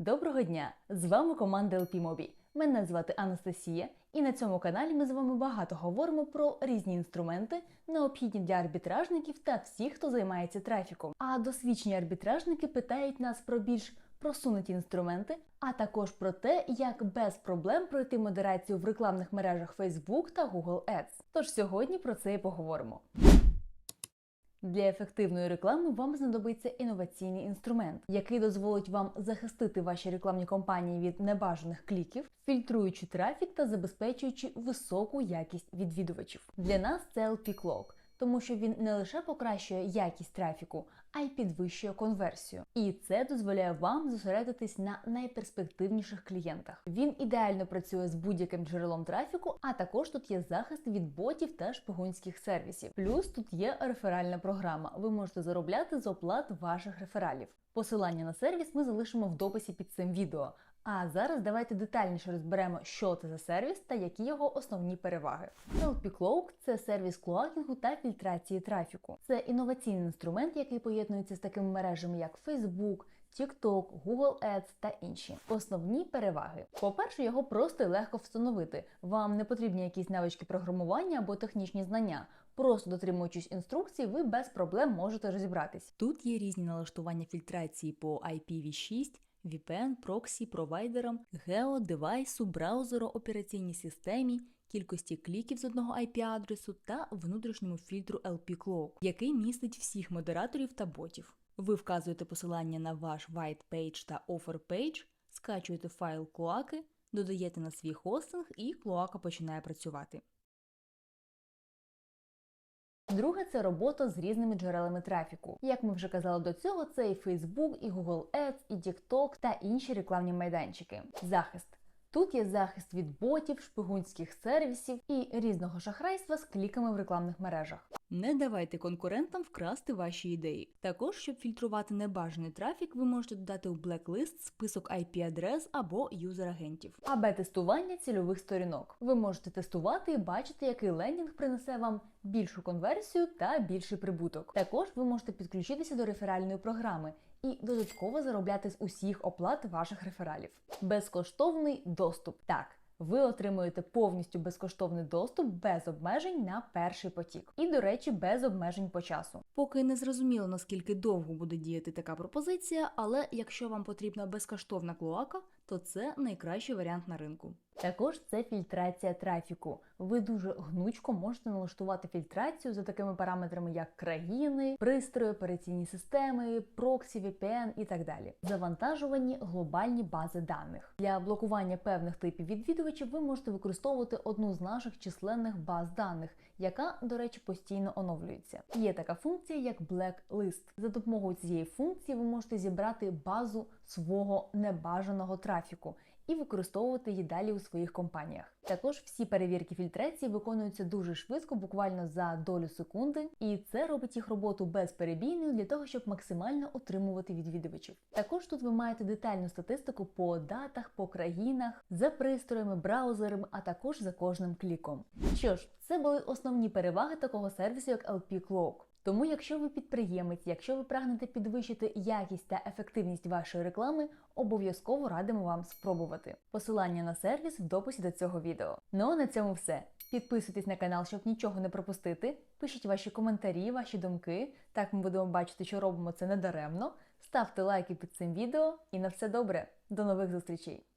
Доброго дня! З вами команда LP Mobi. Мене звати Анастасія, і на цьому каналі ми з вами багато говоримо про різні інструменти, необхідні для арбітражників та всіх, хто займається трафіком. А досвідчені арбітражники питають нас про більш просунуті інструменти, а також про те, як без проблем пройти модерацію в рекламних мережах Facebook та Google Ads. Тож сьогодні про це і поговоримо. Для ефективної реклами вам знадобиться інноваційний інструмент, який дозволить вам захистити ваші рекламні кампанії від небажаних кліків, фільтруючи трафік та забезпечуючи високу якість відвідувачів. Для нас це LP Clock, тому що він не лише покращує якість трафіку, а й підвищує конверсію. І це дозволяє вам зосередитись на найперспективніших клієнтах. Він ідеально працює з будь-яким джерелом трафіку, а також тут є захист від ботів та шпигунських сервісів. Плюс тут є реферальна програма. Ви можете заробляти з оплат ваших рефералів. Посилання на сервіс ми залишимо в дописі під цим відео. А зараз давайте детальніше розберемо, що це за сервіс та які його основні переваги. LP Cloak – це сервіс клоакінгу та фільтрації трафіку. Це інноваційний інструмент, який поєднується з такими мережами, як Facebook, TikTok, Google Ads та інші. Основні переваги. По-перше, його просто і легко встановити. Вам не потрібні якісь навички програмування або технічні знання. Просто дотримуючись інструкцій, ви без проблем можете розібратись. Тут є різні налаштування фільтрації по IPv6, VPN, проксі, провайдерам, гео, девайсу, браузеру, операційній системі, кількості кліків з одного IP-адресу та внутрішньому фільтру LP Cloak, який містить всіх модераторів та ботів. Ви вказуєте посилання на ваш white page та offer page, скачуєте файл клоаки, додаєте на свій хостинг і клоака починає працювати. Друге це робота з різними джерелами трафіку. Як ми вже казали до цього, це і Facebook, і Google Ads, і TikTok та інші рекламні майданчики. Захист. Тут є захист від ботів, шпигунських сервісів і різного шахрайства з кліками в рекламних мережах. Не давайте конкурентам вкрасти ваші ідеї. Також, щоб фільтрувати небажаний трафік, ви можете додати у блеклист список IP-адрес або юзер-агентів. АБ тестування цільових сторінок. Ви можете тестувати і бачити, який лендінг принесе вам більшу конверсію та більший прибуток. Також ви можете підключитися до реферальної програми і додатково заробляти з усіх оплат ваших рефералів. Безкоштовний доступ. Так. Ви отримуєте повністю безкоштовний доступ без обмежень на перший потік. І, до речі, без обмежень по часу. Поки не зрозуміло, наскільки довго буде діяти така пропозиція, але якщо вам потрібна безкоштовна клоака, то це найкращий варіант на ринку. Також це фільтрація трафіку. Ви дуже гнучко можете налаштувати фільтрацію за такими параметрами, як країни, пристрої, операційні системи, проксі, VPN і так далі. Завантажувані глобальні бази даних для блокування певних типів відвідувачів. Ви можете використовувати одну з наших численних баз даних, яка, до речі, постійно оновлюється. Є така функція, як Blacklist. За допомогою цієї функції ви можете зібрати базу свого небажаного трафіку і використовувати її далі у своїх компаніях. Також всі перевірки фільтрації виконуються дуже швидко, буквально за долю секунди, і це робить їх роботу безперебійною для того, щоб максимально отримувати відвідувачів. Також тут ви маєте детальну статистику по датах, по країнах, за пристроями, браузерами, а також за кожним кліком. Що ж, це були основні переваги такого сервісу, як LP Cloak. Тому, якщо ви підприємець, якщо ви прагнете підвищити якість та ефективність вашої реклами, обов'язково радимо вам спробувати. Посилання на сервіс в дописі до цього відео. Ну а на цьому все. Підписуйтесь на канал, щоб нічого не пропустити. Пишіть ваші коментарі, ваші думки. Так ми будемо бачити, що робимо це недаремно. Ставте лайки під цим відео і на все добре. До нових зустрічей!